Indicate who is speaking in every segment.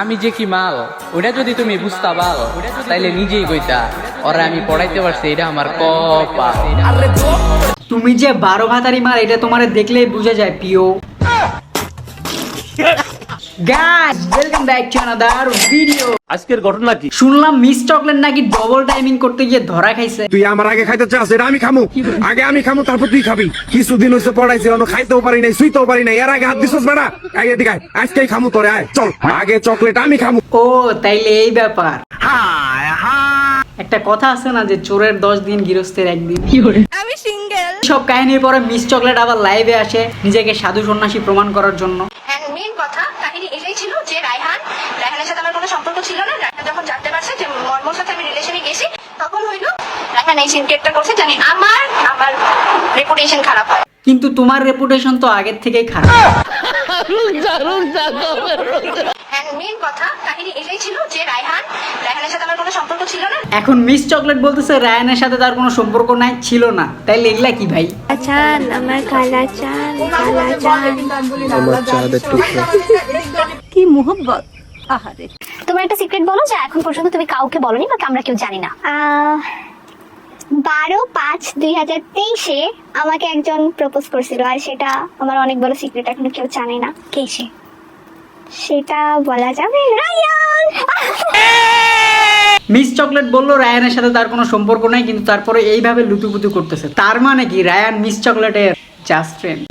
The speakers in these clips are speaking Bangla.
Speaker 1: আমি যে কি মাল ওটা যদি তুমি বুঝতা পাল তাইলে নিজেই কইতা, ওরা আমি পড়াইতে পারছি, এটা আমার কপা
Speaker 2: তুমি যে বারো ভাতারি মাল, এটা তোমার দেখলেই বুঝে যায়, পিও। Guys welcome back to another video
Speaker 3: আজকের ঘটনা কি?
Speaker 2: শুনলাম মিস চকলেট নাকি ডবল টাইমিং করতে গিয়ে ধরা খাইছে।
Speaker 4: তুই আমার আগে খাইতে চাস এটা আমি খামু। আগে আমি খামু তারপর তুই খাবি। কিছুদিন হয়েছে পড়াইছে অন্য খাইতেও পারি নাই শুইতেও পারি নাই। এর আগে হাত দিছস বেড়া। আগে দিকে আজকেই খামু তোরে আয় চল। আগে চকলেট আমি খামু।
Speaker 2: ও তাইলে এই ব্যাপার। একটা কথা আছে না যে চোরের দশ দিন গৃহস্থের একদিন।
Speaker 5: আমি সিঙ্গেল
Speaker 2: সব কাহিনীর পরে মিস চকলেট আবার লাইভে আসে নিজেকে সাধু সন্ন্যাসী প্রমাণ করার জন্য।
Speaker 5: কথা এটাই ছিল যে রায়হান রায়হানের সাথে আমার কোনো সম্পর্ক ছিল না। রায়হান যখন জানতে পারছে যে মর্মর সাথে আমি রিলেশনে গেছি তখন হইল রায়হান এই সিনকেটটা করছে জানি আমার আমার রেপুটেশন খারাপ হয়।
Speaker 2: কিন্তু তোমার রেপুটেশন তো আগের থেকেই খারাপ।
Speaker 5: মেন কথা কাহিনী এটাই ছিল যে রায়হান রায়হানের সাথে আমার কোনো সম্পর্ক ছিল না।
Speaker 2: এখন মিস চকলেট বলতেছে রায়ানের সাথে তার কোনো সম্পর্ক নাই ছিল না। তাইলে এগুলা কি ভাই?
Speaker 6: চান আমার কালা চান কালা চান। কি মোহব্বত? আহারে।
Speaker 7: তোমার একটা সিক্রেট বলো যে এখন পর্যন্ত তুমি কাউকে বলনি বা আমরা কেউ জানি না। বারো পাঁচ দুই হাজার তেইশে আমাকে একজন প্রপোজ করছিল আর সেটা আমার অনেক বড় সিক্রেট এখনও কেউ জানে না। কে সে? সেটা বলা যাবে রায়ান।
Speaker 2: মিস চকলেট বলল রায়ানের সাথে তার কোনো সম্পর্ক নাই কিন্তু তারপরে এইভাবে লুতুপুতু করতেছে। তার মানে কি? রায়ান মিস চকলেটের জাস্ট ফ্রেন্ড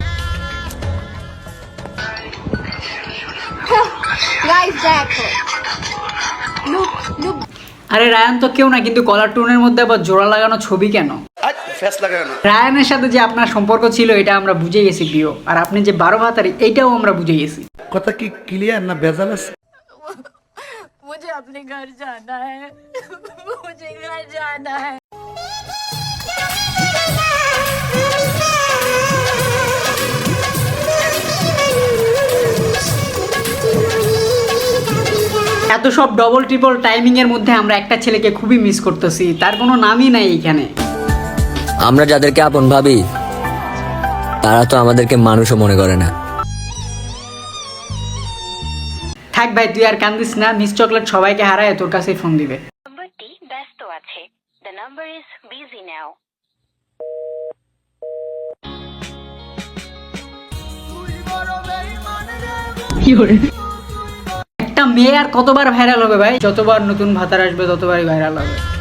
Speaker 2: আরে রায়ান তো কেউ না কিন্তু কলার টুনের মধ্যে আবার জোড়া লাগানো ছবি কেন রায়ানের সাথে যে আপনার সম্পর্ক ছিল এটা আমরা বুঝে গেছি প্রিয় আর আপনি যে বারো ভাতারি এইটাও আমরা বুঝে গেছি
Speaker 8: কথা কি ক্লিয়ার না ভেজাল আছে
Speaker 5: मुझे अपने घर जाना है मुझे घर जाना है
Speaker 2: এত সব ডবল ট্রিপল টাইমিং এর মধ্যে আমরা একটা ছেলেকে খুবই মিস করতেছি। তার কোনো নামই নাই এখানে
Speaker 9: আমরা যাদেরকে আপন ভাবি তারা তো আমাদেরকে মানুষও মনে করে না।
Speaker 2: থাক ভাই তুই আর কান্দিস না মিস চকলেট সবাইকে হারায় তোর কাছে ফোন দিবে।
Speaker 7: নাম্বারটি ব্যস্ত আছে। The number is busy now
Speaker 2: একটা মেয়ে আর কতবার ভাইরাল হবে ভাই? যতবার নতুন ভাতার আসবে ততবারই ভাইরাল হবে।